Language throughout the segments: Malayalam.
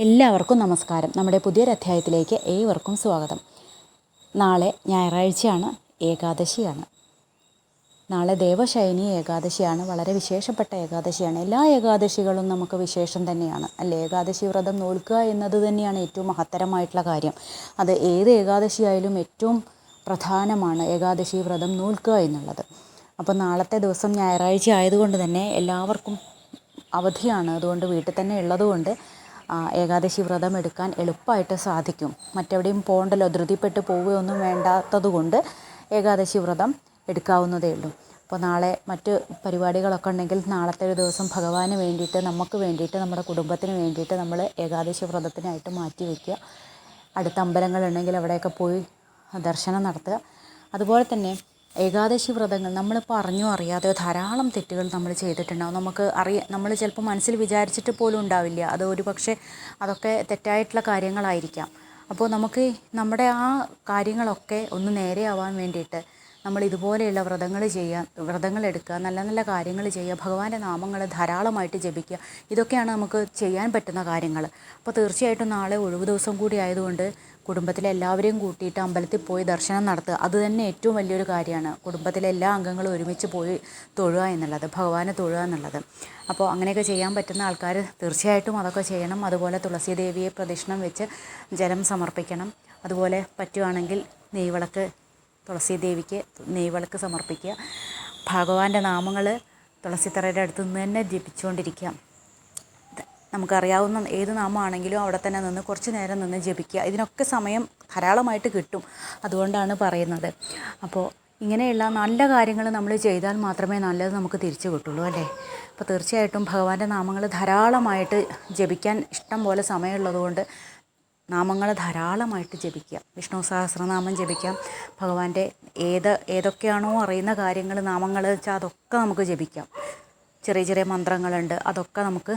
എല്ലാവർക്കും നമസ്കാരം. നമ്മുടെ പുതിയൊരധ്യായത്തിലേക്ക് ഏവർക്കും സ്വാഗതം. നാളെ ഞായറാഴ്ചയാണ് ഏകാദശിയാണ്. നാളെ ദേവശയനി ഏകാദശിയാണ് വളരെ വിശേഷപ്പെട്ട ഏകാദശിയാണ്. എല്ലാ ഏകാദശികളും നമുക്ക് വിശേഷം തന്നെയാണ്. അല്ലെ? ഏകാദശി വ്രതം നോൽക്കുക എന്നത് തന്നെയാണ് ഏറ്റവും മഹത്തരമായിട്ടുള്ള കാര്യം. അത് ഏത് ഏകാദശിയായാലും ഏറ്റവും പ്രധാനമാണ് ഏകാദശി വ്രതം നോൽക്കുക എന്നുള്ളത്. അപ്പോൾ നാളത്തെ ദിവസം ഞായറാഴ്ച ആയതുകൊണ്ട് തന്നെ എല്ലാവർക്കും അവധിയാണ്. അതുകൊണ്ട് വീട്ടിൽ തന്നെ ഉള്ളതുകൊണ്ട് ഏകാദശി വ്രതം എടുക്കാൻ എളുപ്പമായിട്ട് സാധിക്കും. മറ്റെവിടെയും പോകണ്ടല്ലോ ധൃതിപ്പെട്ട് പോവുകയൊന്നും വേണ്ടാത്തത് കൊണ്ട് ഏകാദശി വ്രതം എടുക്കാവുന്നതേ ഉള്ളൂ. അപ്പോൾ നാളെ മറ്റ് പരിപാടികളൊക്കെ ഉണ്ടെങ്കിൽ നാളത്തെ ഒരു ദിവസം ഭഗവാന് വേണ്ടിയിട്ട് നമുക്ക് വേണ്ടിയിട്ട് നമ്മുടെ കുടുംബത്തിന് വേണ്ടിയിട്ട് നമ്മൾ ഏകാദശി വ്രതത്തിനായിട്ട് മാറ്റി വയ്ക്കുക. അടുത്ത അമ്പലങ്ങളുണ്ടെങ്കിൽ അവിടെയൊക്കെ പോയി ദർശനം നടത്തുക. അതുപോലെ തന്നെ ഏകാദശി വ്രതങ്ങൾ നമ്മളിപ്പോൾ അറിഞ്ഞോ അറിയാതെയോ ധാരാളം തെറ്റുകൾ നമ്മൾ ചെയ്തിട്ടുണ്ടാവും. നമുക്ക് അറിയ നമ്മൾ ചിലപ്പോൾ മനസ്സിൽ വിചാരിച്ചിട്ട് പോലും ഉണ്ടാവില്ല. അത് ഒരു പക്ഷേ അതൊക്കെ തെറ്റായിട്ടുള്ള കാര്യങ്ങളായിരിക്കാം. അപ്പോൾ നമുക്ക് നമ്മുടെ ആ കാര്യങ്ങളൊക്കെ ഒന്ന് നേരെയാവാൻ വേണ്ടിയിട്ട് നമ്മൾ ഇതുപോലെയുള്ള വ്രതങ്ങൾ ചെയ്യുക വ്രതങ്ങൾ എടുക്കുക നല്ല നല്ല കാര്യങ്ങൾ ചെയ്യുക ഭഗവാന്റെ നാമങ്ങൾ ധാരാളമായിട്ട് ജപിക്കുക ഇതൊക്കെയാണ് നമുക്ക് ചെയ്യാൻ പറ്റുന്ന കാര്യങ്ങൾ. അപ്പോൾ തീർച്ചയായിട്ടും നാളെ ഒഴിവ് ദിവസം കൂടി ആയതുകൊണ്ട് കുടുംബത്തിലെ എല്ലാവരെയും കൂട്ടിയിട്ട് അമ്പലത്തിൽ പോയി ദർശനം നടത്തുക. അത് തന്നെ ഏറ്റവും വലിയൊരു കാര്യമാണ്. കുടുംബത്തിലെ എല്ലാ അംഗങ്ങളും ഒരുമിച്ച് പോയി തൊഴുക എന്നുള്ളത് ഭഗവാനെ തൊഴുക എന്നുള്ളത്. അപ്പോൾ അങ്ങനെയൊക്കെ ചെയ്യാൻ പറ്റുന്ന ആൾക്കാർ തീർച്ചയായിട്ടും അതൊക്കെ ചെയ്യണം. അതുപോലെ തുളസി ദേവിയെ പ്രദക്ഷിണം വെച്ച് ജലം സമർപ്പിക്കണം. അതുപോലെ പറ്റുവാണെങ്കിൽ നെയ്വിളക്ക് തുളസി ദേവിക്ക് നെയ്വിളക്ക് സമർപ്പിക്കുക. ഭഗവാന്റെ നാമങ്ങൾ തുളസിത്തറയുടെ അടുത്ത് നിന്ന് തന്നെ ജപിച്ചുകൊണ്ടിരിക്കുക. നമുക്കറിയാവുന്ന ഏത് നാമമാണെങ്കിലും അവിടെ തന്നെ നിന്ന് കുറച്ച് നേരം നിന്ന് ജപിക്കുക. ഇതിനൊക്കെ സമയം ധാരാളമായിട്ട് കിട്ടും അതുകൊണ്ടാണ് പറയുന്നത്. അപ്പോൾ ഇങ്ങനെയുള്ള നല്ല കാര്യങ്ങൾ നമ്മൾ ചെയ്താൽ മാത്രമേ നല്ലത് നമുക്ക് തിരിച്ചു കിട്ടുള്ളൂ അല്ലേ? അപ്പോൾ തീർച്ചയായിട്ടും ഭഗവാന്റെ നാമങ്ങൾ ധാരാളമായിട്ട് ജപിക്കാൻ ഇഷ്ടം പോലെ സമയമുള്ളതുകൊണ്ട് നാമങ്ങൾ ധാരാളമായിട്ട് ജപിക്കുക വിഷ്ണു സഹസ്രനാമം ജപിക്കാം. ഭഗവാന്റെ ഏത് ഏതൊക്കെയാണോ അറിയുന്ന കാര്യങ്ങൾ നാമങ്ങൾ വെച്ചാൽ അതൊക്കെ നമുക്ക് ജപിക്കാം. ചെറിയ ചെറിയ മന്ത്രങ്ങളുണ്ട് അതൊക്കെ നമുക്ക്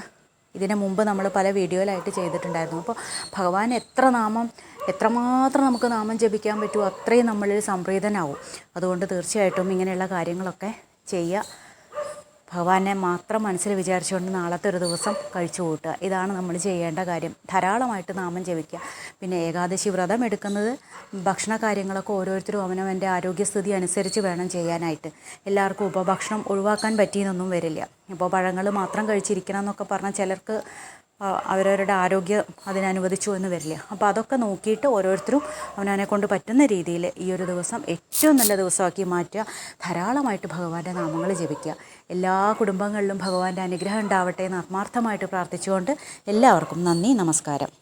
ഇതിനു മുമ്പ് നമ്മൾ പല വീഡിയോയിലായിട്ട് ചെയ്തിട്ടുണ്ടായിരുന്നു. അപ്പോൾ ഭഗവാൻ എത്ര നാമം എത്രമാത്രം നമുക്ക് നാമം ജപിക്കാൻ പറ്റുമോ അത്രയും നമ്മളിൽ സംപ്രീതനാവും. അതുകൊണ്ട് തീർച്ചയായിട്ടും ഇങ്ങനെയുള്ള കാര്യങ്ങളൊക്കെ ചെയ്യുക. ഭഗവാനെ മാത്രം മനസ്സിൽ വിചാരിച്ചുകൊണ്ട് നാളത്തെ ഒരു ദിവസം കഴിച്ചു കൂട്ടുക. ഇതാണ് നമ്മൾ ചെയ്യേണ്ട കാര്യം. ധാരാളമായിട്ട് നാമം ജപിക്കുക. പിന്നെ ഏകാദശി വ്രതം എടുക്കുന്നത് ഭക്ഷണ കാര്യങ്ങളൊക്കെ ഓരോരുത്തരും അവനവന്റെ ആരോഗ്യസ്ഥിതി അനുസരിച്ച് വേണം ചെയ്യാനായിട്ട്. എല്ലാവർക്കും ഉപഭക്ഷണം ഒഴിവാക്കാൻ പറ്റിയെന്നൊന്നും വരില്ല. ഇപ്പോൾ പഴങ്ങൾ മാത്രം കഴിച്ചിരിക്കണം എന്നൊക്കെ പറഞ്ഞാൽ ചിലർക്ക് അവരവരുടെ ആരോഗ്യം അതിനനുവദിച്ചു എന്ന് വരില്ല. അപ്പോൾ അതൊക്കെ നോക്കിയിട്ട് ഓരോരുത്തരും അവനവനെ കൊണ്ട് പറ്റുന്ന രീതിയിൽ ഈ ഒരു ദിവസം ഏറ്റവും നല്ല ദിവസമാക്കി മാറ്റുക. ധാരാളമായിട്ട് ഭഗവാന്റെ നാമങ്ങൾ ജപിക്കുക. എല്ലാ കുടുംബങ്ങളിലും ഭഗവാന്റെ അനുഗ്രഹം ഉണ്ടാവട്ടെ എന്ന് ആത്മാർത്ഥമായിട്ട് പ്രാർത്ഥിച്ചുകൊണ്ട് എല്ലാവർക്കും നന്ദി നമസ്കാരം.